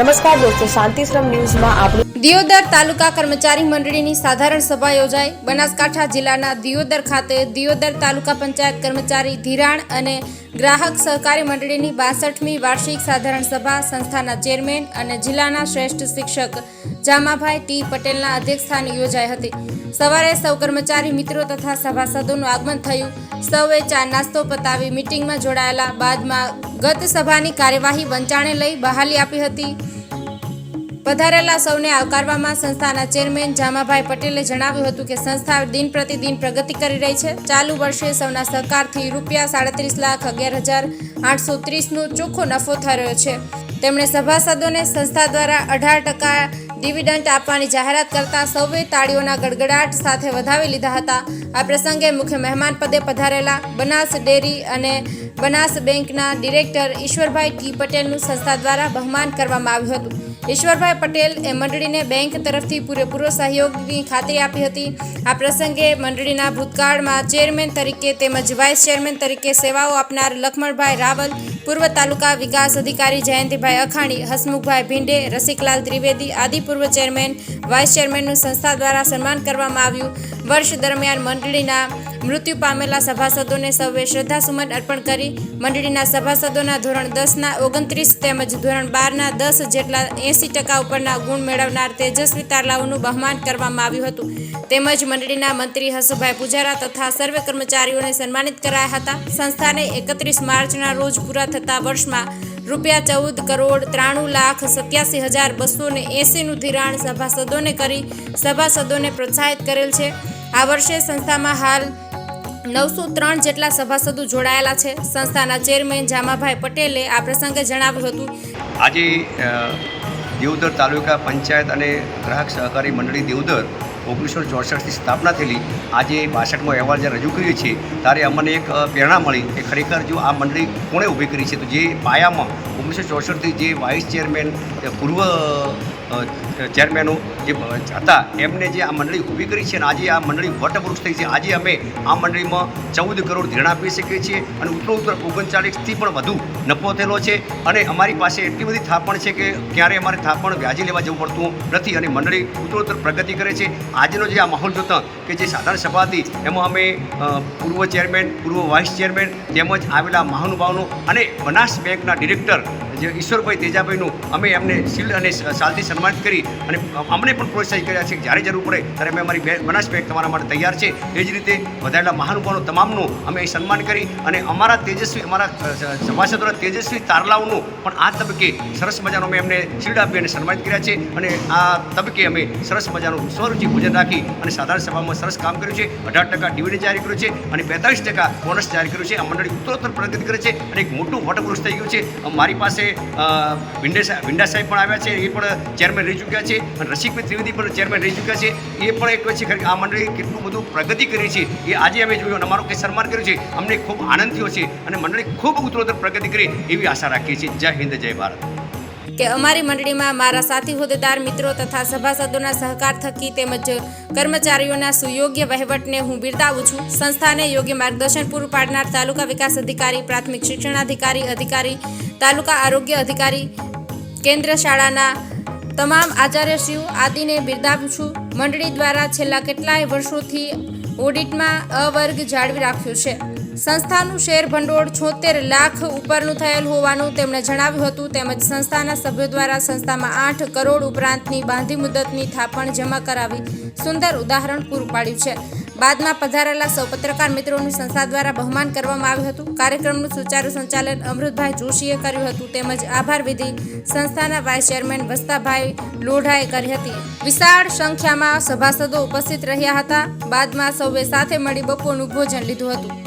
નમસ્કાર દોસ્તો, શાંતિશ્રમ ન્યૂઝમાં આપણું દિયોદર તાલુકા કર્મચારી મંડળીની સાધારણ સભા યોજાઈ. બનાસકાંઠા જિલ્લાના દિયોદર ખાતે દિયોદર તાલુકા પંચાયત કર્મચારી ધિરાણ અને ગ્રાહક સહકારી મંડળીની બાસઠમી વાર્ષિક સાધારણ સભા સંસ્થાના ચેરમેન અને જિલ્લાના શ્રેષ્ઠ શિક્ષક જામાભાઈ ટી પટેલના અધ્યક્ષસ્થાને યોજાઈ હતી. સવારે સૌ કર્મચારી મિત્રો તથા સભાસદોનું આગમન થયું. સૌએ ચા નાસ્તો પતાવી મિટિંગમાં જોડાયેલા. બાદમાં ગત સભાની કાર્યવાહી વંચાણે લઈ બહાલી આપી હતી. પધારેલા સૌને આવકારવામાં સંસ્થાના ચેરમેન જામાભાઈ પટેલે જણાવ્યું હતું કે સંસ્થા દિન પ્રતિદિન પ્રગતિ કરી રહી છે. ચાલુ વર્ષે સૌના સહકારથી રૂપિયા સાડત્રીસ લાખ અગિયાર હજાર આઠસો ત્રીસનો ચોખ્ખો નફો રહ્યો છે. તેમણે સભાસદોને સંસ્થા દ્વારા અઢાર ટકા ડિવિડન્ડ આપવાની જાહેરાત કરતા સૌએ તાળીઓના ગડગડાટ સાથે વધાવી લીધા હતા. આ પ્રસંગે મુખ્ય મહેમાન પદે પધારેલા બનાસ ડેરી અને બનાસ બેંકના ડિરેક્ટર ઈશ્વરભાઈ ટી પટેલનું સંસ્થા દ્વારા બહુમાન કરવામાં આવ્યું હતું. ઈશ્વરભાઈ પટેલ એ મંડળીને બેંક તરફથી પૂરેપૂરો સહયોગની ખાતરી આપી હતી. આ પ્રસંગે મંડળીના ભૂતકાળમાં ચેરમેન તરીકે તેમજ વાઇસ ચેરમેન તરીકે સેવાઓ આપનાર લખમણભાઈ રાવલ પૂર્વ તાલુકા વિકાસ અધિકારી જયંતિભાઈ અખાણી, હસમુખભાઈ ભીંડે, રસિકલાલ ત્રિવેદી આદિ પૂર્વ ચેરમેન, વાઇસ ચેરમેનનું સંસ્થા દ્વારા સન્માન કરવામાં આવ્યું. વર્ષ દરમિયાન મંડળીના મૃત્યુ પામેલા સભાસદોને સૌએ શ્રદ્ધાસુમન અર્પણ કરી. મંડળીના સભાસદોના ધોરણ દસના ઓગણત્રીસ તેમજ ધોરણ બારના દસ જેટલા એંસી ટકા ઉપરના ગુણ મેળવનાર તેજસ્વી તારલાઓનું બહુમાન કરવામાં આવ્યું હતું. તેમજ મંડળીના મંત્રી હસુભાઈ પૂજારા તથા સર્વે કર્મચારીઓને સન્માનિત કરાયા હતા. સંસ્થાને એકત્રીસ માર્ચના રોજ પૂરા થતા વર્ષમાં રૂપિયા ચૌદ કરોડ ત્રાણું લાખ સત્યાસી હજાર બસો ને એંસીનું ધિરાણ સભાસદોને કરી સભાસદોને પ્રોત્સાહિત કરેલ છે. આ વર્ષે સંસ્થામાં હાલ નવસો ત્રણ જેટલા સભાસદો જોડાયેલા છે. સંસ્થાના ચેરમેન જામાભાઈ પટેલે આ પ્રસંગે જણાવ્યું હતું. આજે દેવદર તાલુકા પંચાયત અને ગ્રાહક સહકારી મંડળી દેવદર ઓગણીસો ચોસઠથી સ્થાપના થયેલી. આજે બાસઠમો અહેવાલ જ્યારે રજૂ કરીએ છીએ, ત્યારે અમને એક પ્રેરણા મળી કે ખરેખર જો આ મંડળી કોણે ઊભી કરી છે, તો જે પાયામાં ઓગણીસો ચોસઠથી જે વાઇસ ચેરમેન પૂર્વ ચેરમેનો જે હતા, એમને જે આ મંડળી ઊભી કરી છે અને આજે આ મંડળી વટવૃક્ષ થઈ છે. આજે અમે આ મંડળીમાં ચૌદ કરોડ ધીરણ આપી શકીએ છીએ અને ઉત્તર ઉત્તર ઓગણચાળીસથી પણ વધુ નફો થયેલો છે. અને અમારી પાસે એટલી બધી થાપણ છે કે ક્યારેય અમારે થાપણ વ્યાજી લેવા જવું પડતું નથી અને મંડળી ઉત્તરોત્તર પ્રગતિ કરે છે. આજનો જે આ માહોલ જોતા કે જે સાધારણ સભા હતી, એમાં અમે પૂર્વ ચેરમેન, પૂર્વ વાઇસ ચેરમેન તેમજ આવેલા મહાનુભાવનો અને બનાસ બેંકના ડિરેક્ટર જે ઈશ્વરભાઈ તેજાભાઈનું અમે એમને શિલ્ડ અને શાલથી સન્માનિત કરી અને અમને પણ પ્રોત્સાહિત કર્યા છે જ્યારે જરૂર પડે ત્યારે અમે અમારી બનાસ બેગ તમારા માટે તૈયાર છે. એ જ રીતે વધારેલા મહાનુભાવનો તમામનું અમે સન્માન કરી અને અમારા તેજસ્વી, અમારા સભાસદોના તેજસ્વી તારલાઓનું પણ આ તબક્કે સરસ મજાનો અમે એમને શિલ્ડ આપી અને સન્માનિત કર્યા છે અને આ તબક્કે અમે સરસ મજાનું સ્વરૂચિ પૂજન રાખી અને સાધારણ સભામાં સરસ કામ કર્યું છે. અઢાર ટકા ડિવિડન્ડ જારી કર્યું છે અને બેતાલીસ ટકા બોનસ જાહેર કર્યું છે. આ મંડળી ઉત્તરોત્તર પ્રગતિ કરે છે અને એક મોટું વટવૃક્ષ થઈ ગયું છે. મારી પાસે ભિંડે ભિંડા સાહેબ પણ આવ્યા છે, એ પણ ચેરમેન રહી ચૂક્યા છે અને રસિકભાઈ ત્રિવેદી પણ ચેરમેન રહી ચૂક્યા છે. એ પણ એક છે ખરેખર આ મંડળી કેટલું બધું પ્રગતિ કરી છે, એ આજે અમે જોયું, અને અમારું કંઈ સન્માન કર્યું છે. અમને ખૂબ આનંદ થયો છે અને મંડળી ખૂબ ઉત્તરોત્તર પ્રગતિ કરી એવી આશા રાખીએ છીએ. જય હિન્દ, જય ભારત. કે અમારી મંડળીમાં મારા સાથી હોદ્દેદાર મિત્રો તથા સભાસદોના સહકાર થકી તેમજ કર્મચારીઓના સુયોગ્ય વહીવટને હું બિરદાવું છું. સંસ્થાને યોગ્ય માર્ગદર્શન પૂરું પાડનાર તાલુકા વિકાસ અધિકારી, પ્રાથમિક શિક્ષણાધિકારી, અધિકારી, તાલુકા આરોગ્ય અધિકારી, કેન્દ્ર શાળાના તમામ આચાર્યશ્રીઓ આદિને બિરદાવું છું. મંડળી દ્વારા છેલ્લા કેટલાય વર્ષોથી ઓડિટમાં અવર્ગ જાળવી રાખ્યો છે. સંસ્થાનું શેર ભંડોળ છોતેર લાખ ઉપરનું થયેલ હોવાનું તેમણે જણાવ્યું હતું. તેમજ સંસ્થાના સભ્યો દ્વારા સંસ્થામાં આઠ કરોડ ઉપરાંતની બાંધી મુદતની થાપણ જમા કરાવી સુંદર ઉદાહરણ પૂરું પાડ્યું છે. બાદમાં પધારેલા સૌ પત્રકાર મિત્રોનું સંસ્થા દ્વારા બહુમાન કરવામાં આવ્યું હતું. કાર્યક્રમનું સુચારુ સંચાલન અમૃતભાઈ જોશીએ કર્યું હતું. તેમજ આભાર વિધિ સંસ્થાના વાઇસ ચેરમેન વસ્તાભાઈ લોઢાએ કરી હતી. વિશાળ સંખ્યામાં સભાસદો ઉપસ્થિત રહ્યા હતા. બાદમાં સૌએ સાથે મળી બપોરનું ભોજન લીધું હતું.